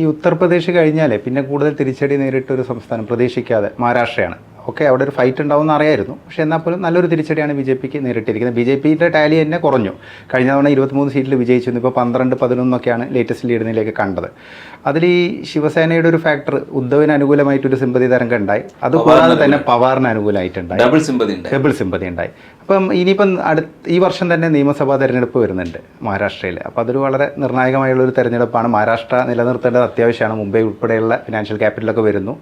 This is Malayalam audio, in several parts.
ഈ ഉത്തർപ്രദേശ് കഴിഞ്ഞാലേ പിന്നെ കൂടുതൽ തിരിച്ചടി നേരിട്ട ഒരു സംസ്ഥാനം പ്രതീക്ഷിക്കാതെ മഹാരാഷ്ട്രയാണ്. ഓക്കെ അവിടെ ഒരു ഫൈറ്റ് ഉണ്ടാവുമെന്ന് അറിയായിരുന്നു. പക്ഷേ എന്നാൽ പോലും നല്ലൊരു തിരിച്ചടിയാണ് ബി ജെ പിക്ക് നേരിട്ടിരിക്കുന്നത്. ബി ജെ പിയുടെ ടാലി തന്നെ കുറഞ്ഞു. കഴിഞ്ഞ തവണ ഇരുപത്തിമൂന്ന് സീറ്റിൽ വിജയിച്ചിരുന്നു. ഇപ്പോൾ പന്ത്രണ്ട് പതിനൊന്നൊക്കെയാണ് ലേറ്റസ്റ്റ് ലീഡിനിലേക്ക് കണ്ടത്. അതിൽ ഈ ശിവസേനയുടെ ഒരു ഫാക്ടർ ഉദ്ധവിന് അനുകൂലമായിട്ടൊരു സിമ്പതി തരംഗം ഉണ്ടായി. അതുകൂടാതെ തന്നെ പവാറിന് അനുകൂലമായിട്ടുണ്ടായി. ഡബിൾ സിമ്പതി ഡബിൾ സിമ്പതി ഉണ്ടായി. അപ്പം ഇനിയിപ്പം അടുത്ത ഈ വർഷം തന്നെ നിയമസഭാ തെരഞ്ഞെടുപ്പ് വരുന്നുണ്ട് മഹാരാഷ്ട്രയിൽ അപ്പോൾ അതൊരു വളരെ നിർണായകമായുള്ള ഒരു തെരഞ്ഞെടുപ്പാണ്. മഹാരാഷ്ട്ര നിലനിർത്തേണ്ടത് അത്യാവശ്യമാണ്. മുംബൈ ഉൾപ്പെടെയുള്ള ഫിനാൻഷ്യൽ ക്യാപിറ്റലൊക്കെ വരുന്നു.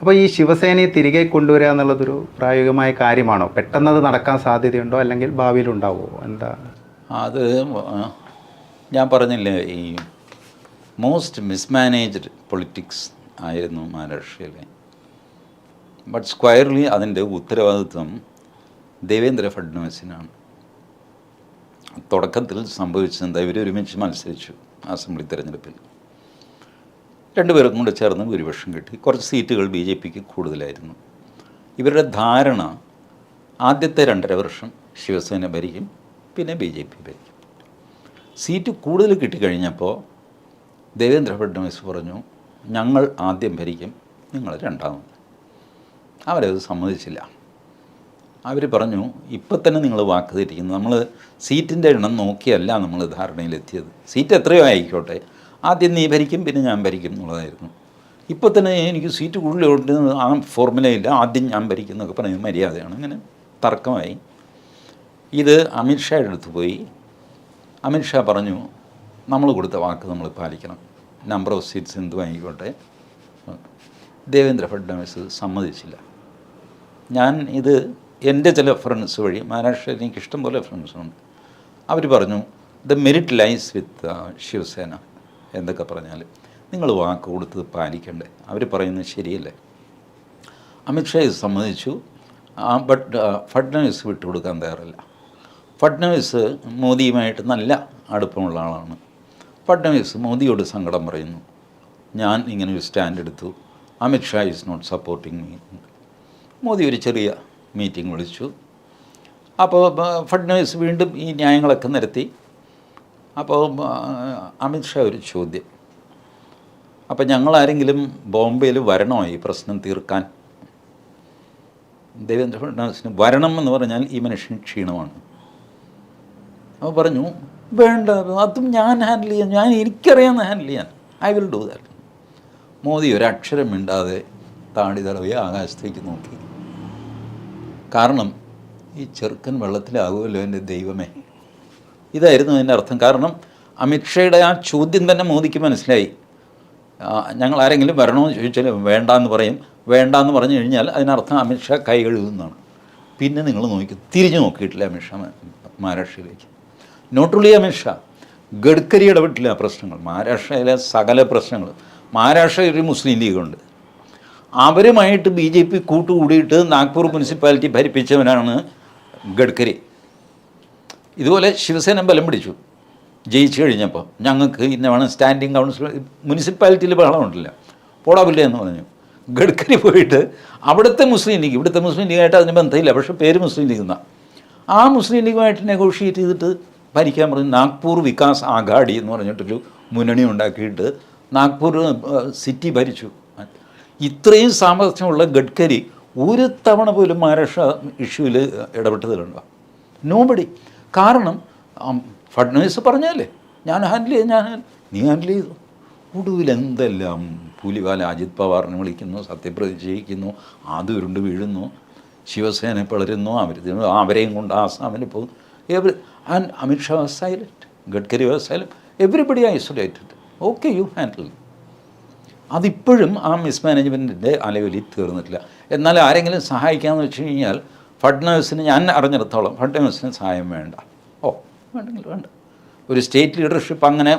അപ്പോൾ ഈ ശിവസേനയെ തിരികെ കൊണ്ടുവരിക എന്നുള്ളതൊരു പ്രായോഗികമായ കാര്യമാണോ? പെട്ടെന്ന് അത് നടക്കാൻ സാധ്യതയുണ്ടോ? അല്ലെങ്കിൽ ഭാവിയിൽ ഉണ്ടാവുമോ? എന്താ? അത് ഞാൻ പറഞ്ഞില്ലേ ഈ മോസ്റ്റ് മിസ്മാനേജ്ഡ് പൊളിറ്റിക്സ് ആയിരുന്നു മഹാരാഷ്ട്രയിലെ. ബട്ട് സ്ക്വയർലി അതിന്റെ ഉത്തരവാദിത്വം ദേവേന്ദ്ര ഫഡ്നവിസിനാണ്. തുടക്കത്തിൽ സംഭവിച്ചത് ഇവരൊരുമിച്ച് മത്സരിച്ചു അസംബ്ലി തെരഞ്ഞെടുപ്പിൽ. രണ്ടുപേർക്കും കൂടെ ചേർന്ന് ഭൂരിപക്ഷം കിട്ടി. കുറച്ച് സീറ്റുകൾ ബി ജെ പിക്ക് കൂടുതലായിരുന്നു. ഇവരുടെ ധാരണ ആദ്യത്തെ രണ്ടര വർഷം ശിവസേന ഭരിക്കും പിന്നെ ബി ജെ പി ഭരിക്കും. സീറ്റ് കൂടുതൽ കിട്ടിക്കഴിഞ്ഞപ്പോൾ ദേവേന്ദ്ര ഫഡ്നവിസ് പറഞ്ഞു ഞങ്ങൾ ആദ്യം ഭരിക്കും നിങ്ങൾ രണ്ടാമത്. അവരത് സമ്മതിച്ചില്ല. അവർ പറഞ്ഞു ഇപ്പം തന്നെ നിങ്ങൾ വാക്ക് തെറ്റിക്കുന്നു. നമ്മൾ സീറ്റിന്റെ എണ്ണം നോക്കിയല്ല നമ്മൾ ധാരണയിലെത്തിയത്. സീറ്റ് എത്രയോ ആയിക്കോട്ടെ. ആദ്യം നീ ഭരിക്കും പിന്നെ ഞാൻ ഭരിക്കും എന്നുള്ളതായിരുന്നു. ഇപ്പോൾ തന്നെ എനിക്ക് സീറ്റ് കൂടുതലുണ്ട് ആ ഫോർമുലയില്ല. ആദ്യം ഞാൻ ഭരിക്കും എന്നൊക്കെ പറയുന്നത് മര്യാദയാണ്. അങ്ങനെ തർക്കമായി. ഇത് അമിത്ഷായുടെ അടുത്ത് പോയി. അമിത്ഷാ പറഞ്ഞു നമ്മൾ കൊടുത്ത വാക്ക് നമ്മൾ പാലിക്കണം. നമ്പർ ഓഫ് സീറ്റ്സ് എന്ത് വാങ്ങിക്കോട്ടെ? ദേവേന്ദ്ര ഫഡ്നാവിസ് സമ്മതിച്ചില്ല. ഞാൻ ഇത് എന്റെ ചില ഫ്രണ്ട്സ് വഴി മഹാരാഷ്ട്രയിൽ എനിക്ക് ഇഷ്ടം പോലെ ഫ്രണ്ട്സുണ്ട് അവർ പറഞ്ഞു the merit lies with Shiv Sena എന്തൊക്കെ പറഞ്ഞാൽ നിങ്ങൾ വാക്ക് കൊടുത്ത് പാലിക്കണ്ടേ? അവർ പറയുന്നത് ശരിയല്ലേ? അമിത്ഷാ ഇത് സമ്മതിച്ചു. ബട്ട് ഫഡ്നവിസ് വിട്ടുകൊടുക്കാൻ തയ്യാറല്ല. ഫഡ്നവിസ് മോദിയുമായിട്ട് നല്ല അടുപ്പമുള്ള ആളാണ്. ഫഡ്നവിസ് മോദിയോട് സങ്കടം പറയുന്നു. ഞാൻ ഇങ്ങനെ ഒരു സ്റ്റാൻഡ് എടുത്തു. Amit Shah is not supporting me Modi ഒരു ചെറിയ മീറ്റിംഗ് വിളിച്ചു. അപ്പോൾ ഫഡ്നവിസ് വീണ്ടും ഈ ന്യായങ്ങളൊക്കെ നിരത്തി. അപ്പോൾ അമിത്ഷാ ഒരു ചോദ്യം. അപ്പം ഞങ്ങളാരെങ്കിലും ബോംബെയിൽ വരണോ ഈ പ്രശ്നം തീർക്കാൻ? ദേവേന്ദ്ര ഫഡ്നാവിസിന് വരണം എന്ന് പറഞ്ഞാൽ ഈ മനുഷ്യൻ ക്ഷീണമാണ്. അപ്പോൾ പറഞ്ഞു വേണ്ട അതും ഞാൻ ഹാൻഡിൽ ചെയ്യാൻ ഞാൻ എനിക്കറിയാമെന്ന് ഹാൻഡിൽ ചെയ്യാൻ. I will do that Modi ഒരക്ഷരം മിണ്ടാതെ താടി തടവി ആകാശത്തേക്ക് നോക്കി. കാരണം ഈ ചെറുക്കൻ വെള്ളത്തിലാകുമല്ലോ എന്റെ ദൈവമേ. ഇതായിരുന്നു അതിന്റെ അർത്ഥം. കാരണം അമിത്ഷയുടെ ആ ചോദ്യം തന്നെ മോദിക്ക് മനസ്സിലായി. ഞങ്ങൾ ആരെങ്കിലും വരണമെന്ന് ചോദിച്ചാൽ വേണ്ട എന്ന് പറയും. വേണ്ട എന്ന് പറഞ്ഞു കഴിഞ്ഞാൽ അതിനർത്ഥം അമിത്ഷാ കൈ കഴുകുന്നതാണ് പിന്നെ നിങ്ങൾ നോക്കി തിരിഞ്ഞു നോക്കിയിട്ടില്ല അമിത്ഷാ മഹാരാഷ്ട്രയിലേക്ക്. നോട്ട് ഓൺലി അമിത്ഷാ ഗഡ്കരി ഇടപെട്ടില്ല പ്രശ്നങ്ങൾ. മഹാരാഷ്ട്രയിലെ സകല പ്രശ്നങ്ങൾ. മഹാരാഷ്ട്രയിൽ ഒരു മുസ്ലിം ലീഗുണ്ട്. അവരുമായിട്ട് ബി ജെ പി കൂട്ടുകൂടിയിട്ട് നാഗ്പൂർ മുനിസിപ്പാലിറ്റി ഭരിപ്പിച്ചവനാണ് ഗഡ്കരി. ഇതുപോലെ ശിവസേന ബലം പിടിച്ചു. ജയിച്ചു കഴിഞ്ഞപ്പോൾ ഞങ്ങൾക്ക് ഇന്ന വേണം സ്റ്റാൻഡിങ് കൗൺസിൽ മുനിസിപ്പാലിറ്റിയിൽ ബഹളമുണ്ടില്ല പോടാവില്ല എന്ന് പറഞ്ഞു. ഗഡ്കരി പോയിട്ട് അവിടുത്തെ മുസ്ലിം ലീഗ് ഇവിടുത്തെ മുസ്ലിം ലീഗായിട്ട് അതിന് ബന്ധമില്ല പക്ഷേ പേര് മുസ്ലിം ലീഗ് എന്നാണ് ആ മുസ്ലിം ലീഗുമായിട്ട് നെഗോഷിയേറ്റ് ചെയ്തിട്ട് ഭരിക്കാൻ പറഞ്ഞു നാഗ്പൂർ വികാസ് ആഘാടി എന്ന് പറഞ്ഞിട്ടൊരു മുന്നണി ഉണ്ടാക്കിയിട്ട് നാഗ്പൂർ സിറ്റി ഭരിച്ചു. ഇത്രയും സാമർഥ്യമുള്ള ഗഡ്കരി ഒരു തവണ പോലും മഹാരാഷ്ട്ര ഇഷ്യൂവിൽ ഇടപെട്ടതിലുണ്ടോ? നോബടി കാരണം ഫഡ്നീസ് പറഞ്ഞല്ലേ ഞാൻ ഹാൻഡിൽ ചെയ്തു ഞാൻ നീ ഹാൻഡിൽ ചെയ്തു. ഒടുവിൽ എന്തെല്ലാം പൂലിവാല അജിത് പവാറിനെ വിളിക്കുന്നു സത്യപ്രതിജ്ഞ ചെയ്യിക്കുന്നു അത് ഉരുണ്ട് വീഴുന്നു ശിവസേന പിളരുന്നു അവർ അവരെയും കൊണ്ട് ആസാമിൽ പോകുന്നു every and Amit Shah was silent Gadkari was silent everybody isolated okay you handle അതിപ്പോഴും ആ മിസ്മാനേജ്മെന്റിന്റെ അലവലി തീർന്നിട്ടില്ല. എന്നാൽ ആരെങ്കിലും സഹായിക്കാമെന്ന് വെച്ച് കഴിഞ്ഞാൽ ഫഡ്നേഴ്സിന് ഞാൻ അറിഞ്ഞിടത്തോളം ഫഡ്നേഴ്സിന് സഹായം വേണ്ട. ഓ വേണ്ടെങ്കിൽ വേണ്ട. ഒരു സ്റ്റേറ്റ് ലീഡർഷിപ്പ് അങ്ങനെ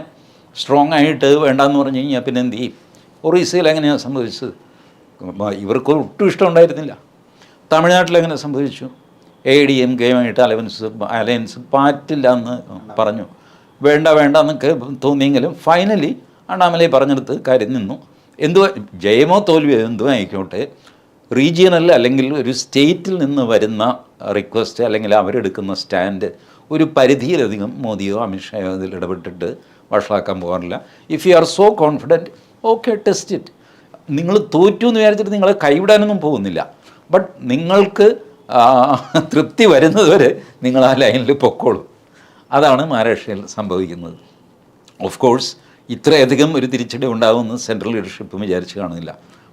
സ്ട്രോങ് ആയിട്ട് വേണ്ടെന്ന് പറഞ്ഞു കഴിഞ്ഞാൽ പിന്നെ എന്ത് ചെയ്യും? ഒറീസയിൽ എങ്ങനെയാണ് സംഭവിച്ചത്? ഇവർക്ക് ഒട്ടും ഇഷ്ടം ഉണ്ടായിരുന്നില്ല. തമിഴ്നാട്ടിൽ എങ്ങനെ സംഭവിച്ചു? എ ഡി എം കെയുമായിട്ട് അലവൻസ് അലയൻസ് പാറ്റില്ല എന്ന് പറഞ്ഞു. വേണ്ട വേണ്ട എന്നൊക്കെ തോന്നിയെങ്കിലും ഫൈനലി അണ്ണാമലൈ പറഞ്ഞെടുത്ത് കാര്യം നിന്നു. എന്തുവാ ജയമോ തോൽവിയോ എന്തോ ആയിക്കോട്ടെ. റീജിയണൽ അല്ലെങ്കിൽ ഒരു സ്റ്റേറ്റിൽ നിന്ന് വരുന്ന റിക്വസ്റ്റ് അല്ലെങ്കിൽ അവരെടുക്കുന്ന സ്റ്റാൻഡ് ഒരു പരിധിയിലധികം മോദിയോ അമിത്ഷായോ അതിൽ ഇടപെട്ടിട്ട് വഷളാക്കാൻ പോകാറില്ല. If you are so confident okay test it നിങ്ങൾ തോറ്റു എന്ന് വിചാരിച്ചിട്ട് നിങ്ങളെ കൈവിടാനൊന്നും പോകുന്നില്ല. ബട്ട് നിങ്ങൾക്ക് തൃപ്തി വരുന്നതുവരെ നിങ്ങൾ ആ ലൈനിൽ പൊക്കോളും. അതാണ് മഹാരാഷ്ട്രയിൽ സംഭവിക്കുന്നത്. ഓഫ് കോഴ്സ് ഇത്രയധികം ഒരു തിരിച്ചടി ഉണ്ടാകുമെന്ന് സെൻട്രൽ ലീഡർഷിപ്പും വിചാരിച്ച് കാണുന്നില്ല.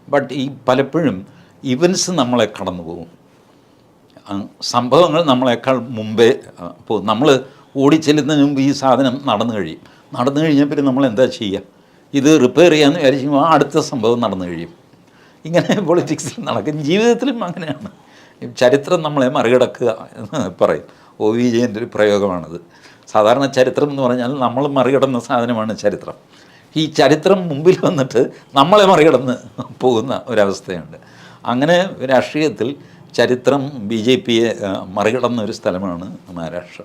ബട്ട് ഈ പലപ്പോഴും ഇവൻസ് നമ്മളെ കടന്നു പോകും. സംഭവങ്ങൾ നമ്മളെക്കാൾ മുമ്പേ പോകും നമ്മൾ ഓടിച്ചെല്ലുന്നതിന് മുമ്പ് ഈ സാധനം നടന്നു കഴിയും. നടന്നു കഴിഞ്ഞാൽ പിന്നെ നമ്മൾ എന്താ ചെയ്യുക ഇത് റിപ്പയർ ചെയ്യാമെന്ന് വിചാരിക്കുമ്പോൾ അടുത്ത സംഭവം നടന്നു കഴിയും. ഇങ്ങനെ പൊളിറ്റിക്സിൽ നടക്കും. ജീവിതത്തിലും അങ്ങനെയാണ്. ചരിത്രം നമ്മളെ മറികടക്കുക എന്ന് പറയും. ഒ. വി. ജയന്റെ ഒരു പ്രയോഗമാണത്. സാധാരണ ചരിത്രം എന്ന് പറഞ്ഞാൽ നമ്മൾ മറികടന്ന സാധനമാണ് ചരിത്രം. ഈ ചരിത്രം മുമ്പിൽ വന്നിട്ട് നമ്മളെ മറികടന്ന് പോകുന്ന ഒരവസ്ഥയുണ്ട്. അങ്ങനെ രാഷ്ട്രീയത്തിൽ ചരിത്രം ബി ജെ പിയെ മറികടന്ന ഒരു സ്ഥലമാണ് മഹാരാഷ്ട്ര.